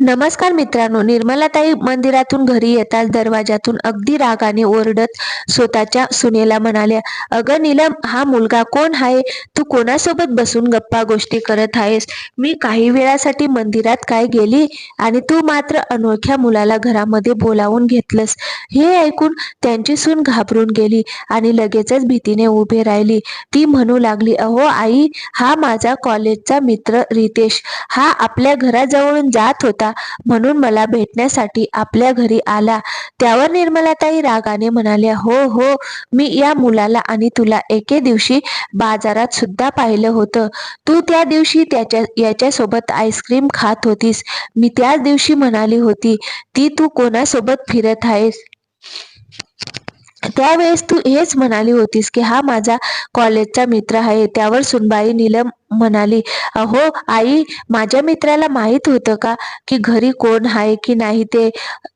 नमस्कार मित्रांनो निर्मलाताई मंदिरातून घरी येताच दरवाजातून अगदी रागाने ओरडत स्वतःच्या सुनेला म्हणाल्या अगं नीलम हा मुलगा कोण आहे? तू कोणासोबत बसून गप्पा गोष्टी करत आहेस? मी काही वेळासाठी मंदिरात काय गेली? आणि तू मात्र अनोळख्या मुलाला घरामध्ये बोलावून घेतलंस. हे ऐकून त्यांची सून घाबरून गेली आणि लगेचच भीतीने उभे राहिली. ती म्हणू लागली अहो आई हा माझा कॉलेजचा मित्र रितेश. हा आपल्या घराजवळून जात होता. म्हणून मला भेटण्यासाठी आपल्या घरी आला. त्यावर निर्मलाताई रागाने म्हणाल्या हो हो मी या मुलाला आणि तुला एके दिवशी बाजारात सुद्धा पाहिलं होतं. तू त्या दिवशी त्याच्या याच्यासोबत आईस्क्रीम खात होतीस. मी त्याच दिवशी म्हणाली होती ती तू कोणासोबत फिरत आहेस? त्यावेळेस तू हेच म्हणाली होतीस की हा माझा कॉलेजचा मित्र आहे. त्यावर सुनबाई नीलम म्हणाली अहो आई माझ्या मित्राला माहीत होतं का की घरी कोण आहे की नाही ते?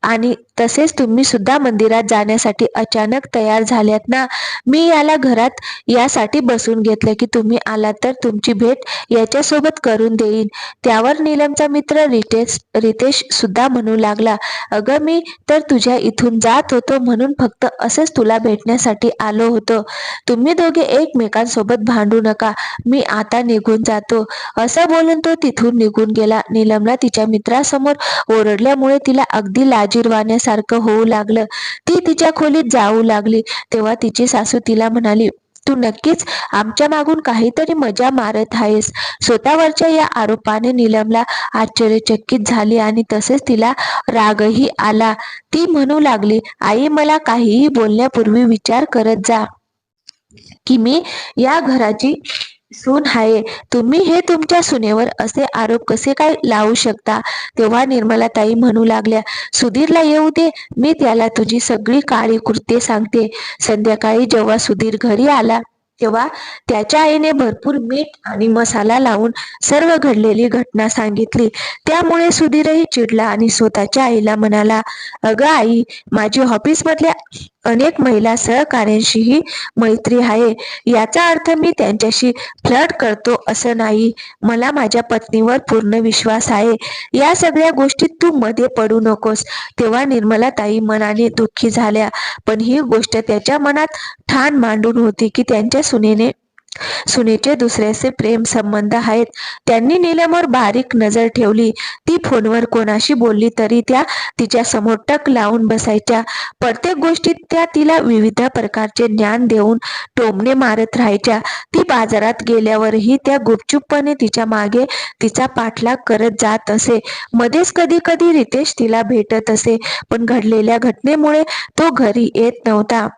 आणि तसेच तुम्ही सुद्धा मंदिरात जाण्यासाठी अचानक तयार झाल्यात ना? मी याला घरात यासाठी बसून घेतलं की तुम्ही आलात तर तुमची भेट याच्यासोबत करून देईन. त्यावर नीलमचा मित्र रितेश रितेश सुद्धा म्हणू लागला अगं मी तर तुझ्या इथून जात होतो म्हणून फक्त असंच तुला भेटण्यासाठी आलो होतो. तुम्ही दोघे एकमेकांसोबत भांडू नका. मी आता निघून जातो. असं बोलून तो तिथून निघून गेला. नीलमला तिच्या मित्रासमोर ओरडल्यामुळे तिला अगदी लाजीरवाण्यासारखं होऊ लागलं. ती तिच्या खोलीत जाऊ लागली. तेव्हा तिची सासू तिला म्हणाली तू नक्कीच आमच्या मागून काहीतरी मजा मारत आहेस. स्वतःवरच्या या आरोपाने नीलमला आश्चर्यचकित झाली आणि तसेच तिला रागही आला. ती म्हणू लागली आई मला काहीही बोलण्यापूर्वी विचार करत जा की मी या घराची सून आहे. तुम्ही हे तुमच्या सुनेवर असे आरोप कसे काय लावू शकता? तेव्हा निर्मलाताई म्हणू लागल्या सुधीरला येऊ दे मी त्याला तुझी सगळी काळी कृत्ये सांगते. संध्याकाळी जेव्हा सुधीर घरी आला तेव्हा त्याच्या आईने भरपूर मीठ आणि मसाला लावून सर्व घडलेली घटना सांगितली. त्यामुळे सुधीरही चिडला आणि स्वतःच्या आईला म्हणाला अगं आई माझी ऑफिसमधल्या अनेक महिला सहकाऱ्यांशीही मैत्री आहे. याचा अर्थ मी त्यांच्याशी फ्लड करतो असं नाही. मला माझ्या पत्नीवर पूर्ण विश्वास आहे. या सगळ्या गोष्टीत तू मध्ये पडू नकोस. तेव्हा निर्मला ताई मनाने दुःखी झाल्या. पण ही गोष्ट त्याच्या मनात ठाण मांडून होती की त्यांच्या सुनेने सुनेचे दुसऱ्याचे प्रेम संबंध आहेत. त्यांनी नीलमवर बारीक नजर ठेवली. ती फोनवर कोणाशी बोलली तरी त्या तिच्या समोर टक लावून बसायच्या. प्रत्येक गोष्टीत त्या तिला विविध प्रकारचे ज्ञान देऊन टोमणे मारत राहायच्या. ती बाजारात गेल्यावरही त्या गुपचूपपणे तिच्यामागे तिचा पाठलाग करत जात असे. मध्येच कधी कधी रितेश तिला भेटत असे पण घडलेल्या घटनेमुळे तो घरी येत नव्हता.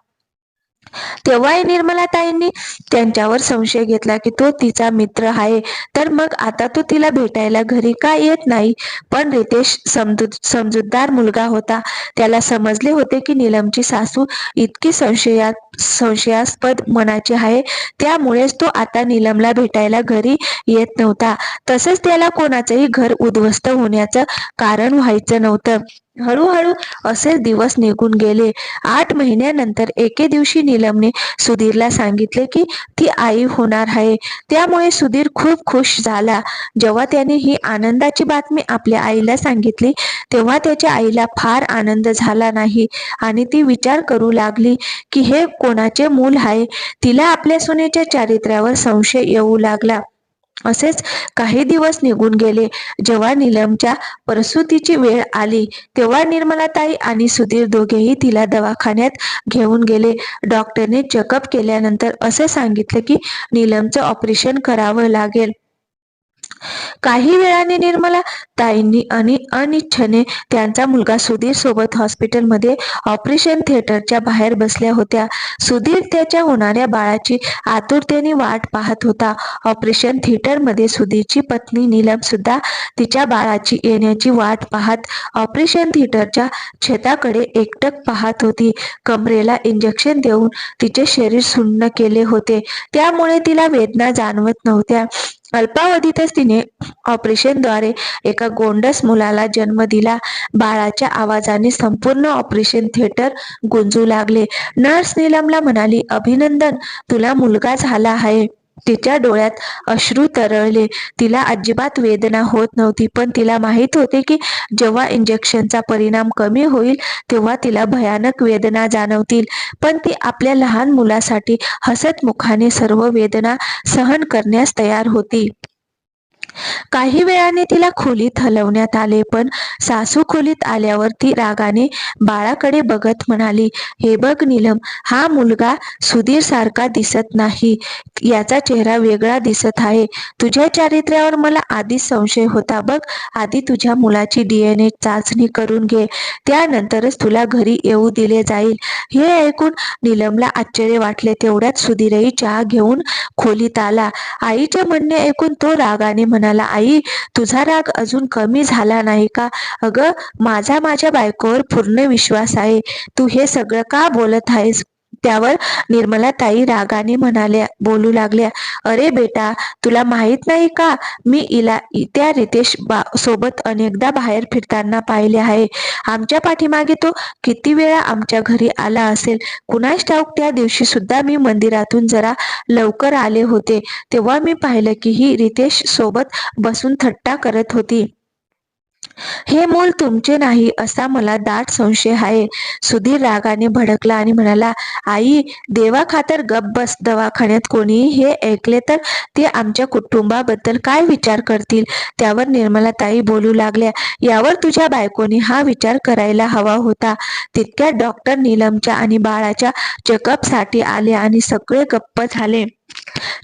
तेव्हाही निर्मलाताईंनी त्यांच्यावर संशय घेतला की तो तिचा मित्र आहे. तर मग आता तो तिला भेटायला घरी का येत नाही? पण रितेश समजू समजूतदार मुलगा होता. त्याला समजले होते की नीलमची सासू इतकी संशया संशयास्पद मनाची आहे. त्यामुळेच तो आता नीलमला भेटायला घरी येत नव्हता. तसंच त्याला कोणाचंही घर उद्ध्वस्त होण्याचं कारण व्हायचं नव्हतं. हळूहळू असे दिवस निघून गेले. आठ महिन्यानंतर एके दिवशी नीलमने सुधीरला सांगितले की ती आई होणार आहे. त्यामुळे सुधीर खूप खुश झाला. जेव्हा त्याने ही आनंदाची बातमी आपल्या आईला सांगितली तेव्हा त्याच्या आईला फार आनंद झाला नाही आणि ती विचार करू लागली की हे कोणाचे मूल आहे? तिला आपल्या सुनेच्या चारित्र्यावर संशय येऊ लागला. असेच काही दिवस निघून गेले. जेव्हा नीलमच्या प्रसूतीची वेळ आली तेव्हा निर्मलाताई आणि सुधीर दोघेही तिला दवाखान्यात घेऊन गेले. डॉक्टरने चेकअप केल्यानंतर असे सांगितले की नीलमचं ऑपरेशन करावं लागेल. काही वेळाने निर्मला ताईंनी आणि अनिच्छेने त्यांचा मुलगा सुधीर सोबत हॉस्पिटलमध्ये ऑपरेशन थिएटरच्या बाहेर बसल्या होत्या. सुधीर त्याच्या होणाऱ्या बाळाची आतुरतेने वाट पाहत होता. ऑपरेशन थिएटरमध्ये सुधीरची पत्नी नीलम सुद्धा तिच्या बाळाची येण्याची वाट पाहत ऑपरेशन थिएटरच्या छताकडे एकटक पाहत होती. कमरेला इंजेक्शन देऊन तिचे शरीर सुन्न केले होते. त्यामुळे तिला वेदना जाणवत नव्हत्या. अल्पावधीतच तिने ऑपरेशनद्वारे एका गोंडस मुलाला जन्म दिला. बाळाच्या आवाजाने संपूर्ण ऑपरेशन थिएटर गुंजू लागले. नर्स नीलमला म्हणाली अभिनंदन तुला मुलगा झाला आहे. तिच्या डोळ्यात अश्रू तरळले. तिला अजिबात वेदना होत नव्हती पण तिला माहीत होते की जेव्हा इंजेक्शनचा परिणाम कमी होईल तेव्हा तिला भयानक वेदना जाणवतील. पण ती आपल्या लहान मुलासाठी हसत मुखाने सर्व वेदना सहन करण्यास तयार होती. काही वेळाने तिला खोलीत हलवण्यात आले पण सासू खोलीत आल्यावर ती रागाने बाळाकडे बघत म्हणाली हे बघ नीलम हा मुलगा सुधीर सारखा दिसत नाही. याचा चेहरा वेगळा दिसत आहे. तुझ्या चारित्र्यावर मला आधीच संशय होता. बघ आधी तुझ्या मुलाची डीएनए चाचणी करून घे. त्यानंतरच तुला घरी येऊ दिले जाईल. हे ऐकून नीलमला आश्चर्य वाटले. तेवढ्यात सुधीरही चहा घेऊन खोलीत आला. आईचे म्हणणे ऐकून तो रागाने म्हणाला आई तुझा राग अजून कमी झाला नाही का? अगं माझा माझ्या बायकोवर पूर्ण विश्वास आहे. तू हे सगळं का बोलत आहेस? त्यावर निर्मला ताई रागाने म्हणाल्या बोलू लागल्या अरे बेटा तुला माहीत नाही का? मी इला त्या रितेश बा सोबत अनेकदा बाहेर फिरताना पाहिले आहे. आमच्या पाठीमागे तो किती वेळा आमच्या घरी आला असेल. कुणाच ठाऊक त्या दिवशी सुद्धा मी मंदिरातून जरा लवकर आले होते. तेव्हा मी पाहिलं की ही रितेश सोबत बसून थट्टा करत होती. हे मूल तुमचे नाही असा मला दाट संशय आहे. सुधीर रागाने भडकला आणि म्हणाला आई देवा खातर गप बस. दवाखान्यात कोणी हे ऐकले तर ते आमच्या कुटुंबाबद्दल काय विचार करतील त्यावर निर्मला ताई बोलू लागल्या यावर तुझ्या बायकोने हा विचार करायला हवा होता. तितक्या डॉक्टर नीलमच्या आणि बाळाच्या चेकअपसाठी आले आणि सगळे गप्प झाले.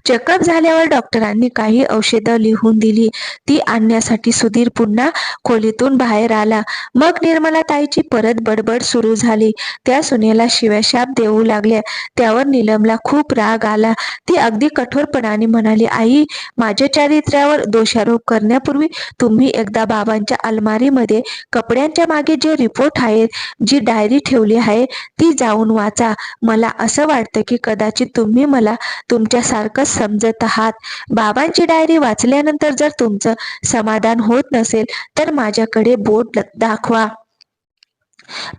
चेकअप झाल्यावर डॉक्टरांनी काही औषधं लिहून दिली. ती आणण्यासाठी सुधीर पुन्हा खोलीतून बाहेर आला. मग निर्मला ताईची परत बडबड सुरू झाली. त्या सुनेला शिव्याशाप देऊ लागल्या. त्यावर निलमला खूप राग आला. ती अगदी कठोरपणाने म्हणाली आई माझ्या चारित्र्यावर दोषारोप करण्यापूर्वी तुम्ही एकदा बाबांच्या अलमारीमध्ये कपड्यांच्या मागे जे रिपोर्ट आहेत जी डायरी ठेवली आहे ती जाऊन वाचा. मला असं वाटतं की कदाचित तुम्ही मला तुम तुमच्यासारखंच समजत आहात. बाबांची डायरी वाचल्यानंतर जर तुमचं समाधान होत नसेल तर माझ्याकडे बोट दाखवा.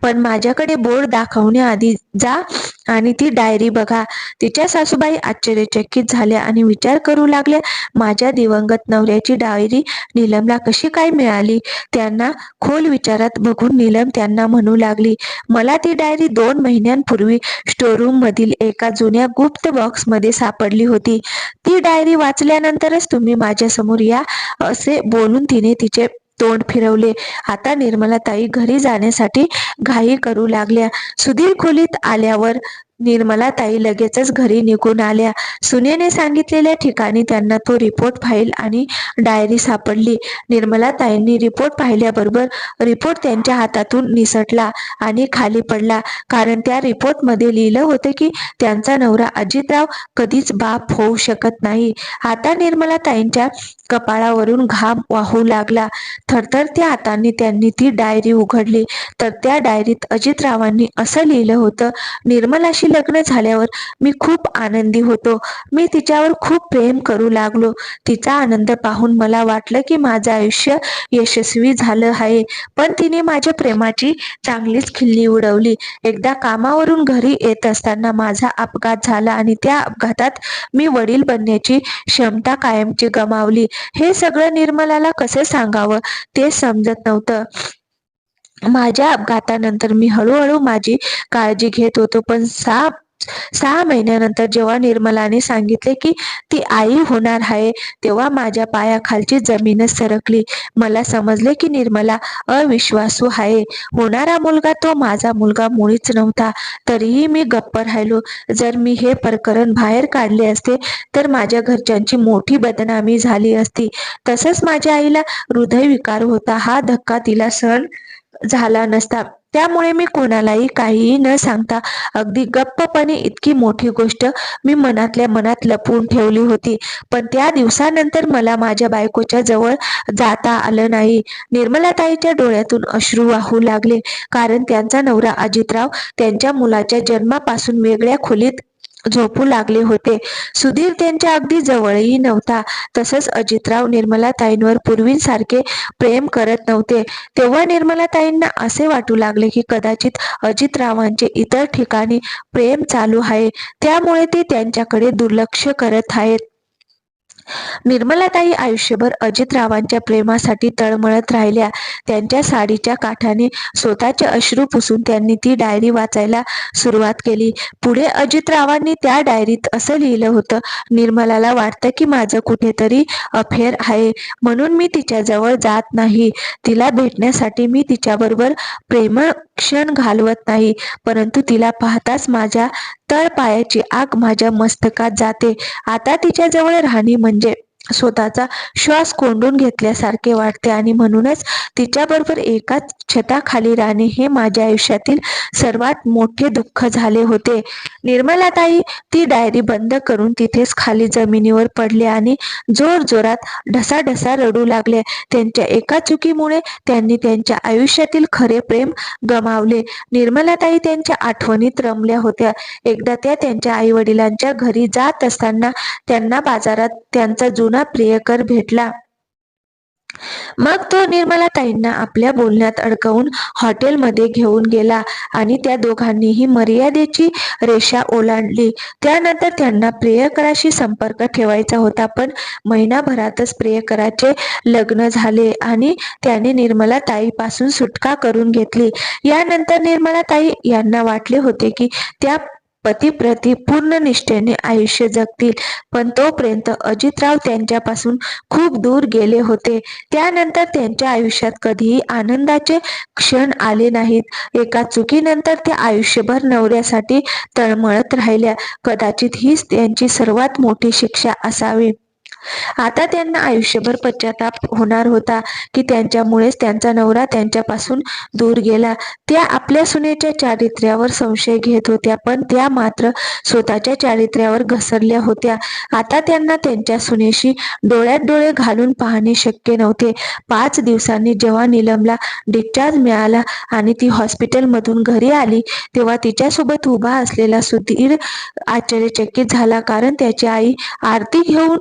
पण माझ्याकडे बोर्ड दाखवण्याआधी जा आणि ती डायरी बघा. तिच्या सासूबाई आश्चर्यचकित झाल्या आणि विचार करू लागल्या माझ्या दिवंगत नवऱ्याची डायरी नीलमला कशी काय मिळाली? त्यांना खोल विचारात बघून नीलम त्यांना म्हणू लागली मला ती डायरी दोन महिन्यांपूर्वी स्टोरूम मधील एका जुन्या गुप्त बॉक्समध्ये सापडली होती. ती डायरी वाचल्यानंतरच तुम्ही माझ्यासमोर या असे बोलून तिने तिचे तोंड फिरवले. आता निर्मला ताई घरी जाण्यासाठी घाई करू लागल्या. सुधीर खोलीत आल्यावर निर्मला ताई लगेचच घरी निघून आल्या. सुनेने सांगितलेल्या ठिकाणी त्यांना तो रिपोर्ट फाईल आणि डायरी सापडली. निर्मला ताईंनी रिपोर्ट पाहिल्याबरोबर रिपोर्ट त्यांच्या हातातून निसटला आणि खाली पडला. कारण त्या रिपोर्टमध्ये लिहिलं होतं की त्यांचा नवरा अजितराव कधीच बाप होऊ शकत नाही. आता निर्मला ताईंच्या कपाळावरून घाम वाहू लागला. थरथरत्या हातांनी त्यांनी ती डायरी उघडली. तर त्या डायरीत अजितरावांनी असं लिहिलं होतं निर्मलाशी लग्न झाल्यावर मी खूप आनंदी होतो. मी तिच्यावर खूप प्रेम करू लागलो. तिचा आनंद पाहून मला वाटलं की माझं आयुष्य यशस्वी झालं आहे. पण तिने माझ्या प्रेमाची चांगलीच खिल्ली उडवली. एकदा कामावरून घरी येत असताना माझा अपघात झाला आणि त्या अपघातात मी वडील बनण्याची क्षमता कायमची गमावली. हे सगळं निर्मलाला कसं सांगावं ते समजत नव्हतं. माझ्या अपघातानंतर मी हळूहळू माझी काळजी घेत होतो. पण सहा सहा महिन्यानंतर जेव्हा निर्मलाने सांगितले की ती आई होणार आहे तेव्हा माझ्या पायाखालची जमीनच सरकली. मला समजले की निर्मला अविश्वासू आहे. होणारा मुलगा तो माझा मुलगा मुळीच नव्हता. तरीही मी गप्प राहिलो. जर मी हे प्रकरण बाहेर काढले असते तर माझ्या घरच्यांची मोठी बदनामी झाली असती. तसंच माझ्या आईला हृदयविकार होता. हा धक्का तिला सहन झाला नसता. त्यामुळे मी कोणालाही काहीही न सांगता अगदी गप्पपणे इतकी मोठी गोष्ट मी मनातल्या मनात लपवून ठेवली होती. पण त्या दिवसानंतर मला माझ्या बायकोच्या जवळ जाता आलं नाही. निर्मलाताईच्या डोळ्यातून अश्रू वाहू लागले. कारण त्यांचा नवरा अजितराव त्यांच्या मुलाच्या जन्मापासून वेगळ्या खोलीत झोपू लागले होते. सुधीर त्यांच्या अगदी जवळही नव्हता. तसंच अजितराव निर्मलाताईंवर पूर्वीसारखे प्रेम करत नव्हते. तेव्हा निर्मलाताईंना असे वाटू लागले की कदाचित अजितरावांचे इतर ठिकाणी प्रेम चालू आहे. त्यामुळे ते त्यांच्याकडे दुर्लक्ष करत आहेत. निर्मलाताई आयुष्यभर अजितरावांच्या प्रेमासाठी तळमळत राहिल्या. त्यांच्या साडीच्या काठाने स्वतःचे अश्रू पुसून त्यांनी ती डायरी वाचायला सुरुवात केली. पुढे अजितरावांनी त्या डायरीत असं लिहिलं होतं निर्मलाला वाटतं की माझं कुठेतरी अफेअर आहे. म्हणून मी तिच्याजवळ जात नाही. तिला भेटण्यासाठी मी तिच्याबरोबर प्रेम क्षण घालवत नाही. परंतु तिला पाहताच माझ्या तळपायाची आग माझ्या मस्तकात जाते. आता तिच्याजवळ राहणे म्हणजे स्वतःचा श्वास कोंडून घेतल्यासारखे वाटते आणि म्हणूनच तिच्याबरोबर एकाच छताखाली राहणे हे माझ्या आयुष्यातील सर्वात मोठे दुःख झाले होते. निर्मलाताई ती डायरी बंद करून तिथेच खाली जमिनीवर पडले आणि जोर जोरात ढसाढसा रडू लागले. त्यांच्या एका चुकीमुळे त्यांनी त्यांच्या आयुष्यातील खरे प्रेम गमावले. निर्मलाताई त्यांच्या आठवणीत रमल्या होत्या. एकदा त्या त्यांच्या आई वडिलांच्या घरी जात असताना त्यांना बाजारात त्यांचा जुना जुना प्रियकर भेटला. मग तो निर्मला ताईंना आपल्या बोलण्यात अडकवून हॉटेलमध्ये घेऊन गेला आणि त्या दोघांनीही मर्यादेची रेषा ओलांडली. त्यानंतर त्यांना प्रियकराशी संपर्क ठेवायचा होता पण महिनाभरातच प्रियकराचे लग्न झाले आणि त्याने निर्मला ताईपासून सुटका करून घेतली. यानंतर निर्मला ताई यांना वाटले होते की त्या पतीप्रती पूर्ण निष्ठेने आयुष्य जगतील. पण तोपर्यंत अजितराव त्यांच्यापासून खूप दूर गेले होते. त्यानंतर त्यांच्या आयुष्यात कधीही आनंदाचे क्षण आले नाहीत. एका चुकीनंतर त्या आयुष्यभर नवऱ्यासाठी तळमळत राहिल्या. कदाचित हीच त्यांची सर्वात मोठी शिक्षा असावी. आता त्यांना आयुष्यभर पश्चाताप होणार होता की त्यांच्यामुळेच त्यांचा नवरा त्यांच्यापासून दूर गेला. त्या आपल्या सुनेच्या चारित्र्यावर संशय घेत होत्या पण त्या मात्र स्वतःच्या चारित्र्यावर घसरल्या होत्या. आता त्यांना त्यांच्या सुनेशी डोळ्यात डोळे घालून पाहणे शक्य नव्हते. पाच दिवसांनी जेव्हा निलमला डिस्चार्ज मिळाला आणि ती हॉस्पिटलमधून घरी आली तेव्हा तिच्यासोबत उभा असलेला सुधीर आश्चर्यचकित झाला कारण त्याची आई आरती घेऊन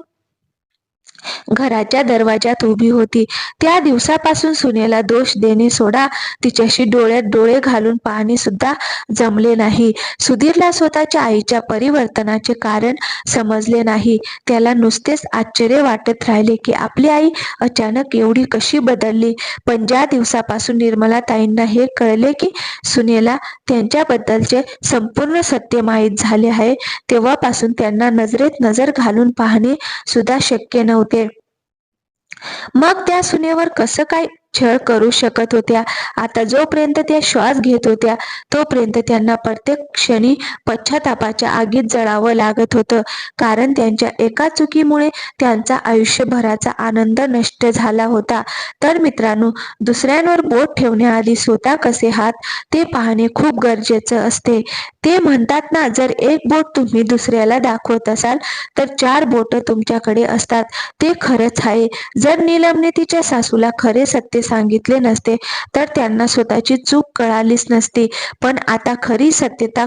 घराच्या दरवाजात उभी होती. त्या दिवसापासून सुनेला दोष देणे सोडा. तिच्याशी डोळ्यात डोळे घालून पाहणे सुद्धा जमले नाही. सुधीरला स्वतःच्या आईच्या परिवर्तनाचे कारण समजले नाही. त्याला नुसतेच आश्चर्य वाटत राहिले की आपली आई अचानक एवढी कशी बदलली. पण ज्या दिवसापासून निर्मला ताईंना हे कळले की सुनेला त्यांच्याबद्दलचे संपूर्ण सत्य माहीत झाले आहे तेव्हापासून त्यांना नजरेत नजर घालून पाहणे सुद्धा शक्य नव्हते. मग त्या सुनेवर कसं काय छळ करू शकत होत्या. आता जोपर्यंत त्या श्वास घेत होत्या तोपर्यंत त्यांना प्रत्येक क्षणी पश्चातापाच्या आगीत जळावं लागत होतं. कारण त्यांच्या एका चुकीमुळे त्यांचा आयुष्यभराचा आनंद नष्ट झाला होता. तर मित्रांनो दुसऱ्यांवर बोट ठेवण्याआधी स्वतः कसे हात ते पाहणे खूप गरजेचं असते. ते म्हणतात ना जर एक बोट तुम्ही दुसऱ्याला दाखवत असाल तर चार बोट तुमच्याकडे असतात. ते खरंच आहे. जर नीलमने तिच्या सासूला खरे सत्य सांगितले नसते तर त्यांना स्वतःची चूक कळालीच नसती. पण आता खरी सत्यता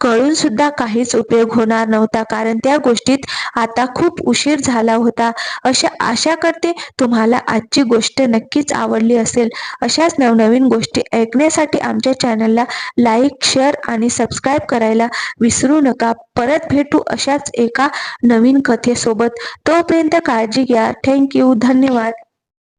कळून सुद्धा काहीच उपयोग होणार नव्हता कारण त्या गोष्टीत आता खूप उशीर झाला होता. अशा आशा करते तुम्हाला आजची गोष्ट नक्कीच आवडली असेल. अशाच नवनवीन गोष्टी ऐकण्यासाठी आमच्या चॅनलला लाईक शेअर आणि सबस्क्राईब करायला विसरू नका. परत भेटू अशाच एका नवीन कथेसोबत. तोपर्यंत काळजी घ्या. थँक्यू धन्यवाद.